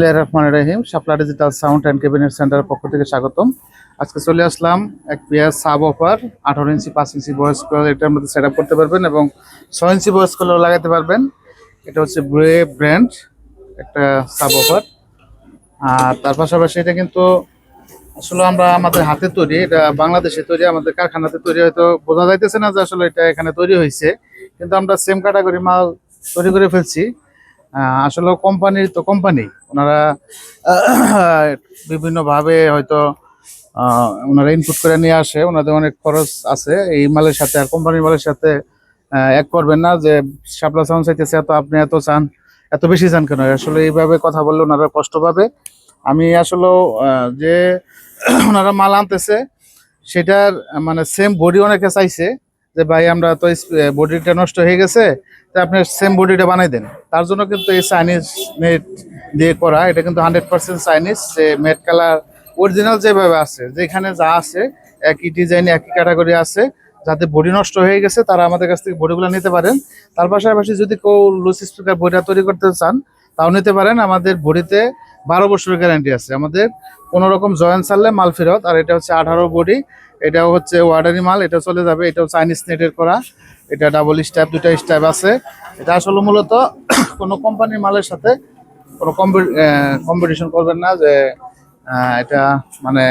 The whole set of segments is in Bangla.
বিসমিল্লাহির রহমানির রহিম ডিজিটাল সাউন্ড অ্যান্ড ক্যাবিনেট সেন্টারের পক্ষ থেকে স্বাগতম। আজকে চলে আসলাম এক পেয়ার সাব অফার, আঠারো ইঞ্চি, পাঁচ ইঞ্চি বয়স করে এটার মধ্যে সেট আপ করতে পারবেন এবং ছয় ইঞ্চি বয়স লাগাতে পারবেন। এটা হচ্ছে ব্রে ব্র্যান্ড একটা সাব অফার। আর তার পাশাপাশি এটা কিন্তু আসলে আমরা আমাদের হাতে তৈরি, এটা বাংলাদেশে তৈরি, আমাদের কারখানাতে তৈরি, হয়তো বোঝা যাইতেছে না যে আসলে এটা এখানে তৈরি হয়েছে। কিন্তু আমরা সেম ক্যাটাগরি মাল তৈরি করে ফেলছি। আসলে কোম্পানির তো কোম্পানি। ওনারা বিভিন্নভাবে হয়তো ওনারা ইনপুট করে নিয়ে আসে। ওনাদের অনেক খরচ আছে। এই মালের সাথে আর কোম্পানির মালের সাথে এক করবেন না যে শাপলা সাউন্ড চাইতেছে, এত আপনি এত চান, এত বেশি চান কেন? আসলে এইভাবে কথা বললে ওনারা কষ্ট পাবে। আমি আসলে যে ওনারা মাল আনতেছে, সেটার মানে সেম বডি অনেকে চাইছে, যে ভাই আমরা তো বডিটা নষ্ট হয়ে গেছে, তা আপনি সেম বডিটা বানাই দেন। তার জন্য কিন্তু এই চাইনিজ নেট দিয়ে করা, এটা কিন্তু হান্ড্রেড পার্সেন্ট চাইনিজ যে মেট কালার অরিজিনাল যেভাবে আছে, যেখানে যা আছে, একই ডিজাইন একই ক্যাটাগরি আছে, যাতে বডি নষ্ট হয়ে গেছে, তারা আমাদের কাছ থেকে বডিগুলো নিতে পারেন। তার পাশাপাশি যদি কেউ লুস স্পিকার বডিটা তৈরি করতে চান, তাও নিতে পারেন। আমাদের বডিতে বারো বছরের গ্যারান্টি আছে। আমাদের কোনো রকম জয়েন্ট ছাড়লে মাল ফেরত, আর এটা হচ্ছে আঠারো বডি, এটাও হচ্ছে ওয়ার্ডারি মাল, এটা চলে যাবে, এটাও চাইনিজ নেটের করা। এটা ডাবল স্ট্যাপ দুটা স্ট্যাপ আছে। এটা আসলে মূলত কোনো কোম্পানির মালের সাথে কোনো কম্পিটিশন করবেন না যে এটা মানে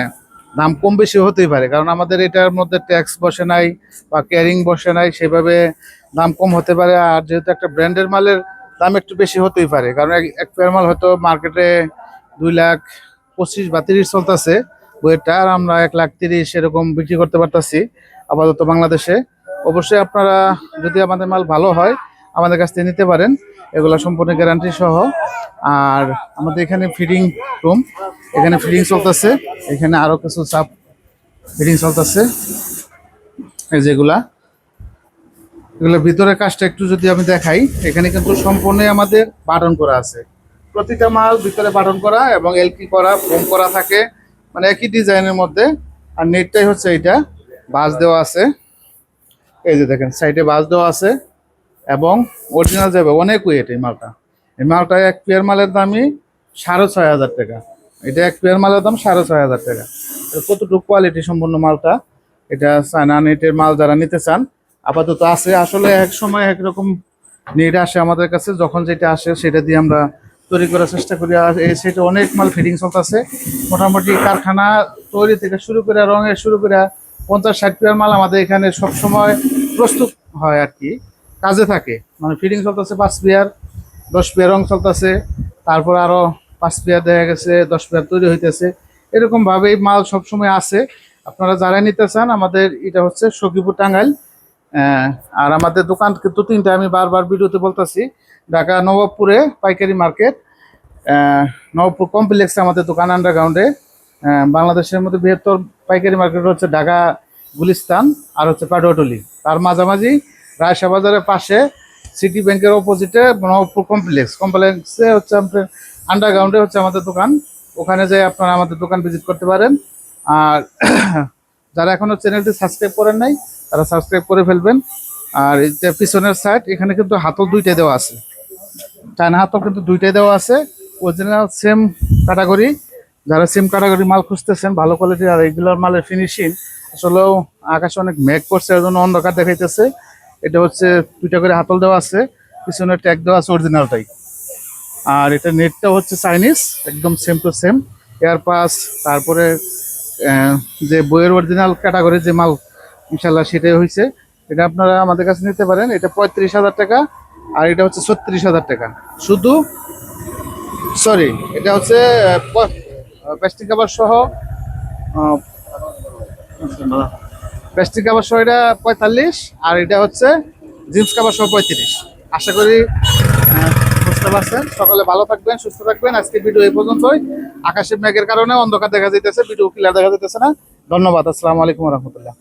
দাম কম বেশি হতেই পারে। কারণ আমাদের এটার মধ্যে ট্যাক্স বসে নাই বা ক্যারিং বসে নাই, সেভাবে দাম কম হতে পারে। আর যেহেতু একটা ব্র্যান্ডের মালের দাম একটু বেশি হতেই পারে, কারণ এক পেয়ার মাল হয়তো মার্কেটে দুই লাখ পঁচিশ বা তিরিশ চলতেছে বইয়েরটা আর আমরা এক লাখ তিরিশ এরকম বিক্রি করতে পারতাছি, আপাতত বাংলাদেশে। অবশ্যই আপনারা যদি আমাদের মাল ভালো হয়, আমাদের কাছ থেকে নিতে পারেন। এগুলো সম্পূর্ণ গ্যারান্টি সহ। আর আমাদের এখানে ফিডিং রুম এখানে ফিডিং চলতেছে। এখানে আরও কিছু সাপ ফিডিং চলতেছে। এই যেগুলা এগুলোর ভিতরে কাজটা একটু যদি আমি দেখাই, এখানে কিন্তু সম্পূর্ণ আমাদের বাটন করা আছে। প্রতিটা মাল ভিতরে বাটন করা এবং এলকি করা ফোম করা থাকে। মানে একই ডিজাইনের মধ্যে। আর নেটটাই হচ্ছে এইটা। বাস দেওয়া আছে। এই যে দেখেন সাইডে বাস দেওয়া আছে এবং অরিজিনাল যাবে অনেক ওয়েট এই মালটা। এই মালটা এক পেয়ার মালের দামই সাড়ে ছয় হাজার টাকা। এটা এক পেয়ার মালের দাম সাড়ে ছয় হাজার টাকা। কতটুকু কোয়ালিটি সম্পূর্ণ মালটা? এটা চায়না নেটের মাল যারা নিতে চান, আপাতত আছে। আসলে এক সময় একরকম নেট আসে আমাদের কাছে। যখন যেটা আসে সেটা দিয়ে আমরা তৈরি করার চেষ্টা করি। আর সেটা অনেক মাল ফিটিং চলতেছে মোটামুটি কারখানা তৈরি থেকে শুরু করে রঙের শুরু করে পঞ্চাশ ষাট পেয়ার মাল আমাদের এখানে সব সময় প্রস্তুত হয় আর কি। কাজে থাকে। মানে ফিটিং চলতেছে পাঁচ পেয়ার, দশ পেয়ার রং চলতেছে। তারপর আরও পাঁচ পেয়ার দেখা গেছে, দশ পেয়ার তৈরি হইতেছে। এরকম ভাবেই মাল সবসময় আছে। আপনারা যারা নিতে চান, আমাদের এটা হচ্ছে সখীপুর টাঙ্গাইল। আর আমাদের দোকান কিন্তু তিনটা আমি বারবার ভিডিওতে বলতেছি, ঢাকা নবাবপুরে পাইকারি মার্কেট নবাবপুর কমপ্লেক্সে আমাদের দোকান আন্ডারগ্রাউন্ডে বাংলাদেশের মধ্যে বৃহত্তর পাইকারি মার্কেট হচ্ছে ঢাকা গুলিস্তান আর হচ্ছে পাটুয়াটলি। তার মাঝামাঝি রায়শা বাজারের পাশে সিটি ব্যাংকের অপোজিটে নবাবপুর কমপ্লেক্স কমপ্লেক্সে হচ্ছে আপনার আন্ডারগ্রাউন্ডে হচ্ছে আমাদের দোকান। ওখানে যাই আপনারা আমাদের দোকান ভিজিট করতে পারেন। আর যারা এখনও চ্যানেলটি সাবস্ক্রাইব করেন নাই, তারা সাবস্ক্রাইব করে ফেলবেন। আর যে পিছনের সাইড এখানে কিন্তু হাতল দুইটাই দেওয়া আছে। চায়না হাতল কিন্তু দুইটাই দেওয়া আছে। অরিজিনাল সেম ক্যাটাগরি যারা সেম ক্যাটাগরি মাল খুঁজতেছেন, ভালো কোয়ালিটির আর রেগুলার মালের ফিনিশিং আসলেও আকাশে অনেক মেঘ করছে এর জন্য অন্ধকার দেখাইতেছে। এটা হচ্ছে দুইটা করে হাতল দেওয়া আছে, পিছনে ট্যাগ দেওয়া আছে অরিজিনালটাই আর এটা নেটটা হচ্ছে চাইনিজ একদম same to same air pass তারপরে যে বইয়ের অরিজিনাল ক্যাটাগরি যে মাল ইনশাল্লাহ সেটাই হয়েছে এটা আপনারা আমাদের কাছে নিতে পারেন, এটা পঁয়ত্রিশ হাজার টাকা, আর এটা হচ্ছে ছত্রিশ হাজার টাকা। শুধু সরি এটা হচ্ছে প্লাস্টিক কাভার সহ প্লাস্টিক কাভার সহ এটা পঁয়তাল্লিশ, আর এটা হচ্ছে জিন্স কাভার সহ পঁয়ত্রিশ। আশা করি বুঝতে পারছেন। সকালে ভালো থাকবেন, সুস্থ থাকবেন। আজকে ভিডিও এই পর্যন্তই। আকাশে মেঘের কারণে অন্ধকার দেখা যাইতেছে ভিডিও ক্লিয়ার দেখা যাইতেছে না। ধন্যবাদ, আসসালামু আলাইকুম রহমতুল্লাহ।